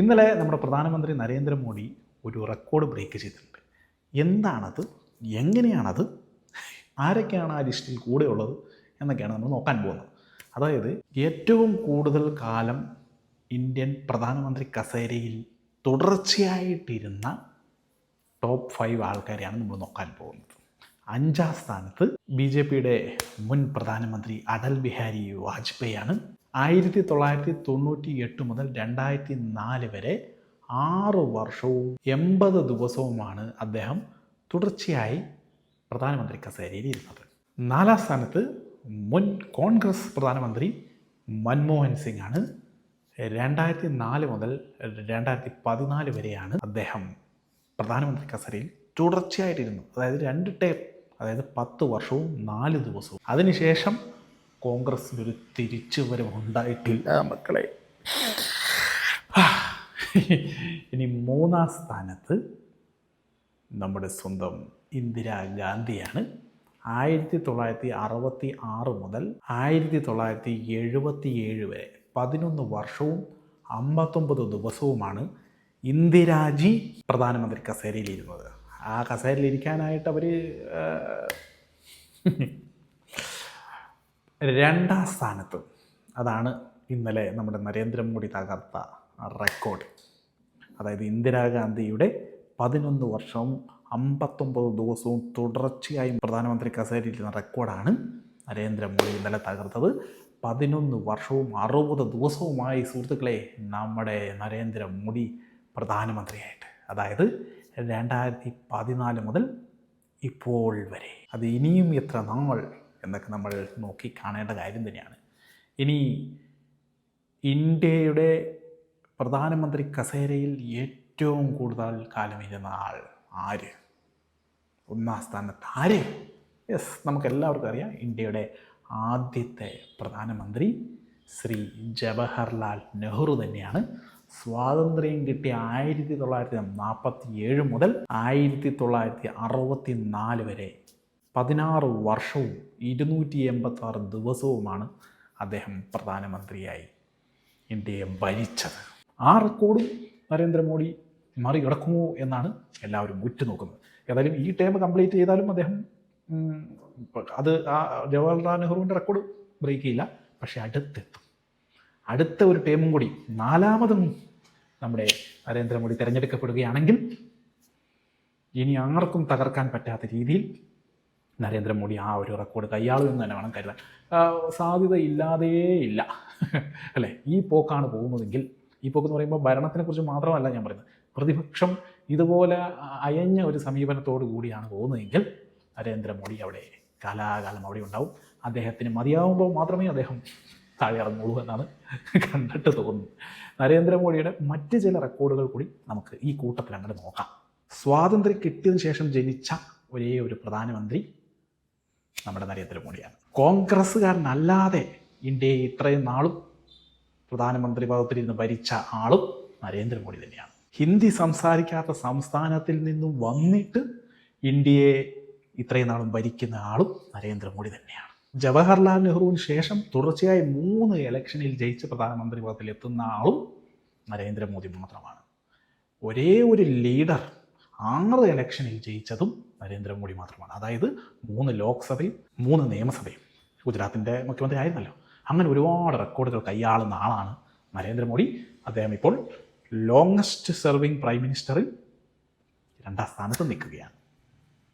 ഇന്നലെ നമ്മുടെ പ്രധാനമന്ത്രി നരേന്ദ്രമോദി ഒരു റെക്കോർഡ് ബ്രേക്ക് ചെയ്തിട്ടുണ്ട്. എന്താണത്? എങ്ങനെയാണത്? ആരൊക്കെയാണ് ആ ലിസ്റ്റിൽ കൂടെ ഉള്ളത് എന്നൊക്കെയാണ് നമ്മൾ നോക്കാൻ പോകുന്നത്. അതായത് ഏറ്റവും കൂടുതൽ കാലം ഇന്ത്യൻ പ്രധാനമന്ത്രി കസേരയിൽ തുടർച്ചയായിട്ടിരുന്ന ടോപ്പ് ഫൈവ് ആൾക്കാരെയാണ് നമ്മൾ നോക്കാൻ പോകുന്നത്. അഞ്ചാം സ്ഥാനത്ത് ബി ജെ പിയുടെ മുൻ പ്രധാനമന്ത്രി അടൽ ബിഹാരി വാജ്പേയി ആണ് ആയിരത്തി തൊള്ളായിരത്തി തൊണ്ണൂറ്റി എട്ട് മുതൽ രണ്ടായിരത്തി നാല് വരെ ആറ് വർഷവും എൺപത് ദിവസവുമാണ് അദ്ദേഹം തുടർച്ചയായി പ്രധാനമന്ത്രി കസേരയിൽ ഇരുന്നത്. നാലാം സ്ഥാനത്ത് മുൻ കോൺഗ്രസ് പ്രധാനമന്ത്രി മൻമോഹൻ സിംഗ് ആണ് രണ്ടായിരത്തി നാല് മുതൽ രണ്ടായിരത്തി പതിനാല് വരെയാണ് അദ്ദേഹം പ്രധാനമന്ത്രി കസേരയിൽ തുടർച്ചയായിട്ടിരുന്നു അതായത് രണ്ട് ടേം അതായത് പത്ത് വർഷവും നാല് ദിവസവും. അതിനുശേഷം കോൺഗ്രസിനൊരു ഒരു തിരിച്ചുവരവ് ഉണ്ടായിട്ടില്ല മക്കളെ. ഇനി മൂന്നാം സ്ഥാനത്ത് നമ്മുടെ സ്വന്തം ഇന്ദിരാഗാന്ധിയാണ് ആയിരത്തി തൊള്ളായിരത്തി അറുപത്തി ആറ് മുതൽ ആയിരത്തി തൊള്ളായിരത്തി എഴുപത്തി ഏഴ് വരെ പതിനൊന്ന് വർഷവും അമ്പത്തൊമ്പത് ദിവസവുമാണ് ഇന്ദിരാജി പ്രധാനമന്ത്രി കസേരയിലിരുന്നത്. ആ കസേരയിലിരിക്കാനായിട്ട് അവർ രണ്ടാം സ്ഥാനത്ത്. അതാണ് ഇന്നലെ നമ്മുടെ നരേന്ദ്രമോദി തകർത്ത റെക്കോർഡ്. അതായത് ഇന്ദിരാഗാന്ധിയുടെ പതിനൊന്ന് വർഷവും അമ്പത്തൊമ്പത് ദിവസവും തുടർച്ചയായും പ്രധാനമന്ത്രി കസേരയിരുന്ന റെക്കോർഡാണ് നരേന്ദ്രമോദി ഇന്നലെ തകർത്തത്. പതിനൊന്ന് വർഷവും അറുപത് ദിവസവുമായി സുഹൃത്തുക്കളെ നമ്മുടെ നരേന്ദ്രമോദി പ്രധാനമന്ത്രിയായിട്ട്. അതായത് രണ്ടായിരത്തി പതിനാല് മുതൽ ഇപ്പോൾ വരെ. അത് ഇനിയും എത്ര നാൾ എന്നൊക്കെ നമ്മൾ നോക്കി കാണേണ്ട കാര്യം തന്നെയാണ്. ഇനി ഇന്ത്യയുടെ പ്രധാനമന്ത്രി കസേരയിൽ ഏറ്റവും കൂടുതൽ കാലം ഇരുന്ന ആൾ ആര്? ഒന്നാം സ്ഥാനത്ത് ആര്? യെസ് നമുക്കെല്ലാവർക്കും അറിയാം ഇന്ത്യയുടെ ആദ്യത്തെ പ്രധാനമന്ത്രി ശ്രീ ജവഹർലാൽ നെഹ്റു തന്നെയാണ്. സ്വാതന്ത്ര്യം കിട്ടിയ ആയിരത്തി തൊള്ളായിരത്തി നാൽപ്പത്തി ഏഴ് മുതൽ ആയിരത്തി തൊള്ളായിരത്തി അറുപത്തി നാല് വരെ. പതിനാറ് വർഷവും ഇരുന്നൂറ്റി എൺപത്തി ആറ് ദിവസവുമാണ് അദ്ദേഹം പ്രധാനമന്ത്രിയായി ഇന്ത്യയെ ഭരിച്ചത്. ആ റെക്കോർഡും നരേന്ദ്രമോദി മറികടക്കുമോ എന്നാണ് എല്ലാവരും ഉറ്റുനോക്കുന്നത്. ഏതായാലും ഈ ടേം കംപ്ലീറ്റ് ചെയ്താലും അദ്ദേഹം അത് ആ ജവഹർലാൽ നെഹ്റുവിന്റെ റെക്കോർഡ് ബ്രേക്ക് ചെയ്യില്ല. പക്ഷേ അടുത്തെത്തും. അടുത്ത ഒരു ടേമും കൂടി നാലാമതും നമ്മുടെ നരേന്ദ്രമോദി തിരഞ്ഞെടുക്കപ്പെടുകയാണെങ്കിൽ ഇനി ആർക്കും തകർക്കാൻ പറ്റാത്ത രീതിയിൽ നരേന്ദ്രമോദി ആ ഒരു റെക്കോർഡ് കൈയാളുമെന്ന് തന്നെ വേണം കരുതാൻ. സാധ്യത ഇല്ലാതേ ഇല്ല. അല്ലേ? ഈ പോക്കാണ് പോകുന്നതെങ്കിൽ ഈ പോക്ക് എന്ന് പറയുമ്പോൾ ഭരണത്തിനെ കുറിച്ച് മാത്രമല്ല ഞാൻ പറയുന്നത്. പ്രതിപക്ഷം ഇതുപോലെ അയഞ്ഞ ഒരു സമീപനത്തോടു കൂടിയാണ് പോകുന്നതെങ്കിൽ നരേന്ദ്രമോദി അവിടെ കാലാകാലം അവിടെ ഉണ്ടാവും. അദ്ദേഹത്തിന് മതിയാവുമ്പോൾ മാത്രമേ അദ്ദേഹം താഴെ ഇറങ്ങുള്ളൂ എന്നാണ് കണ്ടിട്ട് തോന്നുന്നത്. നരേന്ദ്രമോദിയുടെ മറ്റ് ചില റെക്കോർഡുകൾ കൂടി നമുക്ക് ഈ കൂട്ടത്തിൽ അങ്ങനെ നോക്കാം. സ്വാതന്ത്ര്യം കിട്ടിയതിനു ശേഷം ജനിച്ച ഒരേ ഒരു പ്രധാനമന്ത്രി നമ്മുടെ നരേന്ദ്രമോദിയാണ്. കോൺഗ്രസ്സുകാരനല്ലാതെ ഇന്ത്യയെ ഇത്രയും നാളും പ്രധാനമന്ത്രി പദത്തിലിരുന്ന് ഭരിച്ച ആളും നരേന്ദ്രമോദി തന്നെയാണ്. ഹിന്ദി സംസാരിക്കാത്ത സംസ്ഥാനത്തിൽ നിന്നും വന്നിട്ട് ഇന്ത്യയെ ഇത്രയും നാളും ഭരിക്കുന്ന ആളും നരേന്ദ്രമോദി തന്നെയാണ്. ജവഹർലാൽ നെഹ്റുവിന് ശേഷം തുടർച്ചയായി മൂന്ന് ഇലക്ഷനിൽ ജയിച്ച പ്രധാനമന്ത്രി പദത്തിൽ എത്തുന്ന ആളും നരേന്ദ്രമോദി മാത്രമാണ്. ഒരേ ഒരു ലീഡർ ആറ് ഇലക്ഷനിൽ ജയിച്ചതും നരേന്ദ്രമോദി മാത്രമാണ്. അതായത് മൂന്ന് ലോക്സഭയും മൂന്ന് നിയമസഭയും. ഗുജറാത്തിന്റെ മുഖ്യമന്ത്രി ആയിരുന്നല്ലോ. അങ്ങനെ ഒരുപാട് റെക്കോർഡുകൾ കൈയാളുന്ന ആളാണ് നരേന്ദ്രമോദി. അദ്ദേഹം ഇപ്പോൾ ലോങ്സ്റ്റ് സെർവിങ് പ്രൈം മിനിസ്റ്ററിൽ രണ്ടാം സ്ഥാനത്ത് നിൽക്കുകയാണ്.